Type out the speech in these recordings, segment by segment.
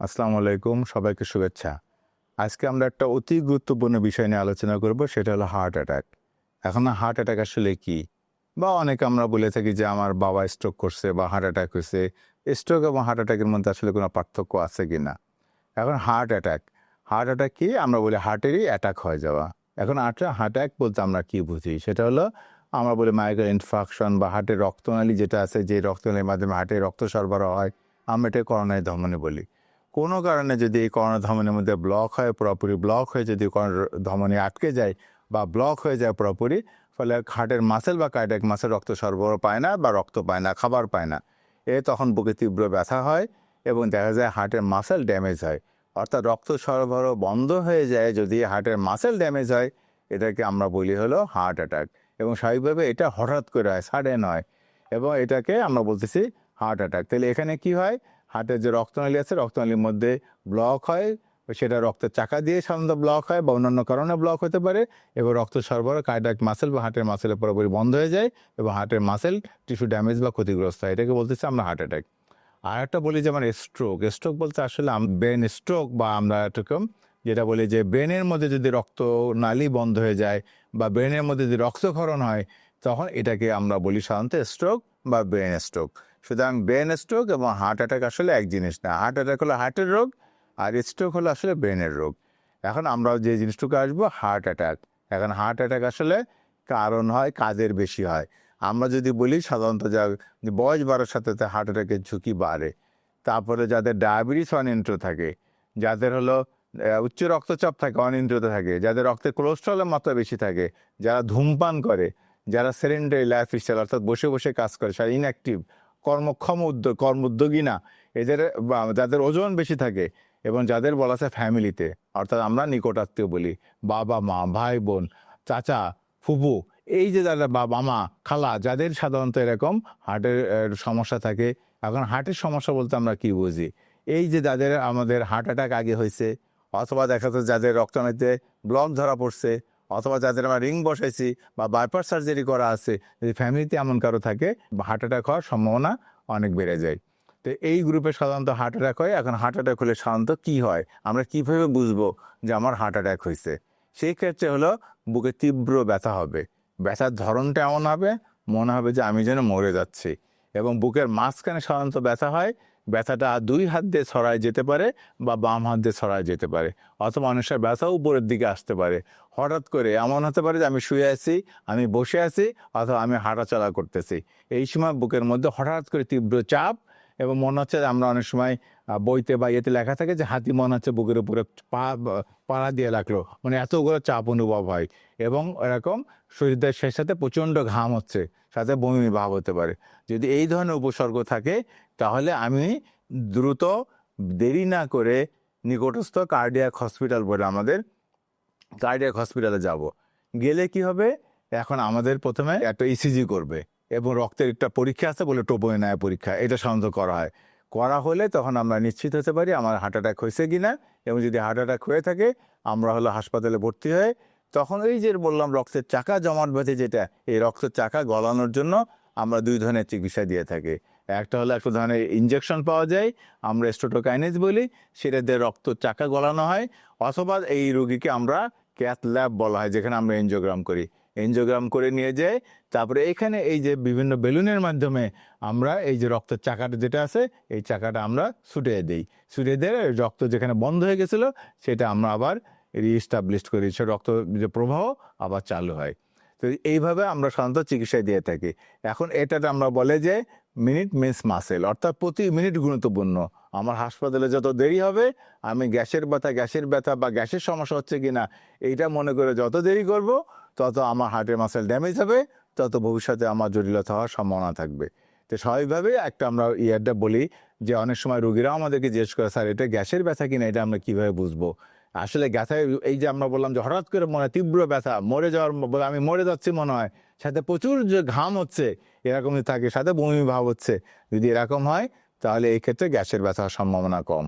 আসসালামু আলাইকুম, সবাইকে শুভেচ্ছা। আজকে আমরা একটা অতি গুরুত্বপূর্ণ বিষয় নিয়ে আলোচনা করব, সেটা হলো হার্ট অ্যাটাক এখন হার্ট অ্যাটাক আসলে কি? বা অনেকে আমরা বলে থাকি যে আমার বাবা স্ট্রোক করছে বা হার্ট অ্যাটাক হয়েছে। স্ট্রোক এবং হার্ট অ্যাটাকের মধ্যে আসলে কোনো পার্থক্য আছে কি না এখন হার্ট অ্যাটাক হার্ট অ্যাটাক কি? আমরা বলি হার্টেরই অ্যাটাক হয়ে যাওয়া। এখন হার্ট অ্যাটাক বলতে আমরা কি বুঝি? সেটা হলো আমরা বলি মাইগ্রেন ইনফাকশন বা হার্টের রক্তনালী যেটা আছে, যে রক্তনালীর মাধ্যমে হার্টে রক্ত সরবরাহ হয়, আমরা এটা করোনায় ধমনী বলি। কোনো কারণে যদি এই করোনা ধমনীর মধ্যে ব্লক হয়, পুরোপুরি ব্লক হয়ে যদি করোনা ধমনী আটকে যায় বা ব্লক হয়ে যায় পুরোপুরি, ফলে হার্টের মাসেল বা কার্ডিয়াক মাসেল রক্ত সরবরাহ পায় না বা রক্ত পায় না, খাবার পায় না। এ তখন বুকে তীব্র ব্যথা হয় এবং দেখা যায় হার্টের মাসেল ড্যামেজ হয়। অর্থাৎ রক্ত সরবরাহ বন্ধ হয়ে যায় যদি হার্টের মাসেল ড্যামেজ হয়, এটাকে আমরা বলি হলো হার্ট অ্যাটাক এবং স্বাভাবিকভাবে এটা হঠাৎ করে হয় সাডেন হয়। এবং এটাকে আমরা বলতেছি হার্ট অ্যাটাক তাহলে এখানে কি হয়? হার্টের যে রক্তনালী আছে, রক্তনালীর মধ্যে ব্লক হয়, সেটা রক্তের চাকা দিয়ে সাধারণত ব্লক হয় বা অন্যান্য কারণে ব্লক হতে পারে, এবং রক্ত সরবরাহ কার্ডিয়াক মাসেল বা হার্টের মাসেলের পুরোপুরি বন্ধ হয়ে যায়, এবং হার্টের মাসেল টিস্যু ড্যামেজ বা ক্ষতিগ্রস্ত হয়। এটাকে বলতেছি আমরা হার্ট অ্যাটাক আর একটা বলি যেমন স্ট্রোক স্ট্রোক বলতে আসলে ব্রেন স্ট্রোক বা আমরা এরকম যেটা বলি যে ব্রেনের মধ্যে যদি রক্ত নালী বন্ধ হয়ে যায় বা ব্রেনের মধ্যে যদি রক্তক্ষরণ হয়, তখন এটাকে আমরা বলি সাধারণত স্ট্রোক বা ব্রেন স্ট্রোক সুতরাং ব্রেন স্ট্রোক এবং হার্ট অ্যাটাক আসলে এক জিনিস না। হার্ট অ্যাটাক হলো হার্টের রোগ আর স্ট্রোক হলো আসলে ব্রেনের রোগ। এখন আমরা যে জিনিসটুকু আসব হার্ট অ্যাটাক এখন হার্ট অ্যাটাক আসলে কারণ হয়, কাজের বেশি হয়। আমরা যদি বলি সাধারণত যা বয়স বাড়ার সাথে সাথে হার্ট অ্যাটাকের ঝুঁকি বাড়ে। তারপরে যাদের ডায়াবেটিস অনিয়ন্ত্রিত থাকে, যাদের হলো উচ্চ রক্তচাপ থাকে, অনিয়ন্ত্রিত থাকে, যাদের রক্তে কোলেস্ট্রলের মাত্রা বেশি থাকে, যারা ধূমপান করে, যারা সেরেন্ডারি লাইফ স্টাইল অর্থাৎ বসে বসে কাজ করে সারা ইনঅ্যাক্টিভ কর্মক্ষম উদ্যোগ কর্মোদ্যোগী না। এদের যাদের ওজন বেশি থাকে এবং যাদের বলা আছে ফ্যামিলিতে, অর্থাৎ আমরা নিকটাত্মীয় বলি, বাবা, মা, ভাই, বোন, চাচা ফুপু এই যে যারা বাবা, মা, খালা, যাদের সাধারণত এরকম হার্টের সমস্যা থাকে, এখন হার্টের সমস্যা বলতে আমরা কি বুঝি? এই যে যাদের আমাদের হার্ট অ্যাটাক আগে হয়েছে, অথবা দেখা যাচ্ছে যাদের রক্তনালীতে ব্লক ধরা পড়ছে অথবা যাদের আমরা রিং বসাইছি বা বাইপার সার্জারি করা আছে, যদি ফ্যামিলিতে এমন কারও থাকে হার্ট অ্যাটাক হওয়ার সম্ভাবনা অনেক বেড়ে যায়। তো এই গ্রুপে সাধারণত হার্ট অ্যাটাক হয়। এখন হার্ট অ্যাটাক হলে সাধারণত কি হয়? আমরা কীভাবে বুঝব যে আমার হার্ট অ্যাটাক হয়েছে? সেই ক্ষেত্রে হলো বুকে তীব্র ব্যথা হবে। ব্যথার ধরনটা এমন হবে, মনে হবে যে আমি যেন মরে যাচ্ছি। এবং বুকের মাঝখানে সাধারণত ব্যথা হয়। ব্যথাটা দুই হাত দিয়ে ছড়ায় যেতে পারে বা বাম হাত দিয়ে ছড়ায় যেতে পারে অথবা মানুষের ব্যথা উপরের দিকে আসতে পারে। হঠাৎ করে এমন হতে পারে যে আমি শুয়ে আছি, আমি বসে আছি অথবা আমি হাঁটাচলা করতেছি। এই সময় বুকের মধ্যে হঠাৎ করে তীব্র চাপ এবং মনে হচ্ছে আমরা অনেক সময় বইতে বা ইয়েতে লেখা থাকে যে হাতি মনে হচ্ছে বুকের উপরে পা, পাড়া দিয়ে লাগল মানে এতগুলো চাপ অনুভব হয়। এবং এরকম শরীরদের শেষ সাথে প্রচণ্ড ঘাম হচ্ছে, সাথে বমি ভাব হতে পারে। যদি এই ধরনের উপসর্গ থাকে, তাহলে আমি দ্রুত দেরি না করে নিকটস্থ কার্ডিয়াক হসপিটাল বলে আমাদের কার্ডিয়াক হসপিটালে যাব। গেলে কি হবে? এখন আমাদের প্রথমে একটা ইসিজি করবে এবং রক্তের একটা পরীক্ষা আছে বলে টোপোনায় পরীক্ষা, এটা সাধারণত করা হয়। করা হলে তখন আমরা নিশ্চিত হতে পারি আমার হার্ট অ্যাটাক হয়েছে কি না এবং যদি হার্ট অ্যাটাক হয়ে থাকে, আমরা হলো হাসপাতালে ভর্তি হয়ে তখন এই যে বললাম রক্তের চাকা জমাট বেঁধে যেটা, এই রক্তের চাকা গলানোর জন্য আমরা দুই ধরনের চিকিৎসা দিয়ে থাকি। একটা হলো একটা ধরনের ইঞ্জেকশন পাওয়া যায়, আমরা স্টোটোকাইনেজ বলি, সেটা দিয়ে রক্ত চাকা গলানো হয়, অথবা এই রোগীকে আমরা ক্যাথ ল্যাব বলা হয়, যেখানে আমরা এনজিওগ্রাম করি। এনজিওগ্রাম করে নিয়ে যাই। তারপরে এখানে এই যে বিভিন্ন বেলুনের মাধ্যমে আমরা এই যে রক্তের চাকাটা যেটা আছে, এই চাকাটা আমরা ছুটিয়ে দিই। ছুটিয়ে দিয়ে রক্ত যেখানে বন্ধ হয়ে গেছিল, সেটা আমরা আবার রিস্টাবলিশ করি সে রক্ত যে প্রবাহ আবার চালু হয়। তো এইভাবে আমরা সাধারণত চিকিৎসা দিয়ে থাকি। এখন এটাতে আমরা বলে যে মিনিট মিস মাসেল অর্থাৎ প্রতি মিনিট গুরুত্বপূর্ণ। আমার হাসপাতালে যত দেরি হবে, আমি গ্যাসের ব্যথা গ্যাসের ব্যথা বা গ্যাসের সমস্যা হচ্ছে কিনা, এইটা মনে করে যত দেরি করব তত আমার হার্টের মাসেল ড্যামেজ হবে, তত ভবিষ্যতে আমার জটিলতা হওয়ার সম্ভাবনা থাকবে। তো স্বাভাবিকভাবে একটা আমরা ইয়ারটা বলি যে অনেক সময় রোগীরাও আমাদেরকে জিজ্ঞেস করে, স্যার, এটা গ্যাসের ব্যথা কিনা? এটা আমরা কীভাবে বুঝব? আসলে ব্যথায় এই যে আমরা বললাম যে হঠাৎ করে মনে তীব্র ব্যথা, মরে যাওয়ার বলে আমি মরে যাচ্ছি মনে হয়, সাথে প্রচুর যে ঘাম হচ্ছে, এরকম থাকে, সাথে বমি ভাব হচ্ছে, যদি এরকম হয়, তাহলে এই ক্ষেত্রে গ্যাসের ব্যথা সম্ভাবনা কম।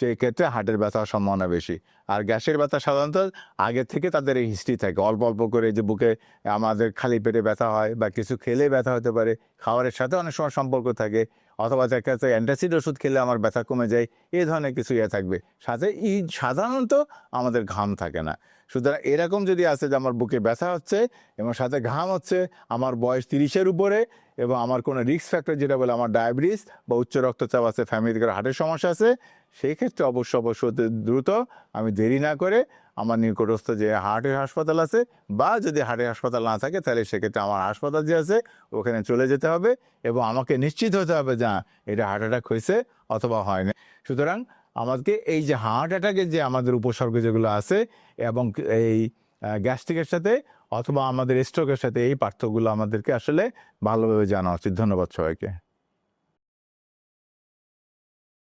সেই ক্ষেত্রে হার্টের ব্যথা হওয়ার সম্ভাবনা বেশি। আর গ্যাসের ব্যথা সাধারণত আগে থেকে তাদের এই হিস্ট্রি থাকে। অল্প অল্প করে যে বুকে আমাদের খালি পেটে ব্যথা হয় বা কিছু খেলে ব্যথা হতে পারে, খাবারের সাথে অনেক সময় সম্পর্ক থাকে, অথবা দেখা যাচ্ছে অ্যান্টাসিড ওষুধ খেলে আমার ব্যথা কমে যায় এই ধরনের কিছু ইয়ে থাকবে। সাথে ই সাধারণত আমাদের ঘাম থাকে না। সুতরাং এরকম যদি আছে যে আমার বুকে ব্যথা হচ্ছে এবং সাথে ঘাম হচ্ছে, আমার বয়স তিরিশের উপরে এবং আমার কোনো রিস্ক ফ্যাক্টর যেটা বলে আমার ডায়াবেটিস বা উচ্চ রক্তচাপ আছে ফ্যামিলি হার্টের সমস্যা আছে সেই ক্ষেত্রে অবশ্য অবশ্য দ্রুত আমি দেরি না করে আমার নিকটস্থ যে হার্টের হাসপাতাল আছে বা যদি হার্টের হাসপাতাল না থাকে তাহলে সেক্ষেত্রে আমার হাসপাতাল যে আছে ওখানে চলে যেতে হবে এবং আমাকে নিশ্চিত হতে হবে যে হ্যাঁ, এটা হার্ট অ্যাটাক হয়েছে অথবা হয়নি। সুতরাং আমাদেরকে এই যে হার্ট অ্যাটাকের যে আমাদের উপসর্গ যেগুলো আছে এবং এই গ্যাস্ট্রিকের সাথে অথবা আমাদের স্ট্রোকের সাথে এই পার্থক্যগুলো আমাদেরকে আসলে ভালোভাবে জানা উচিত। ধন্যবাদ সবাইকে।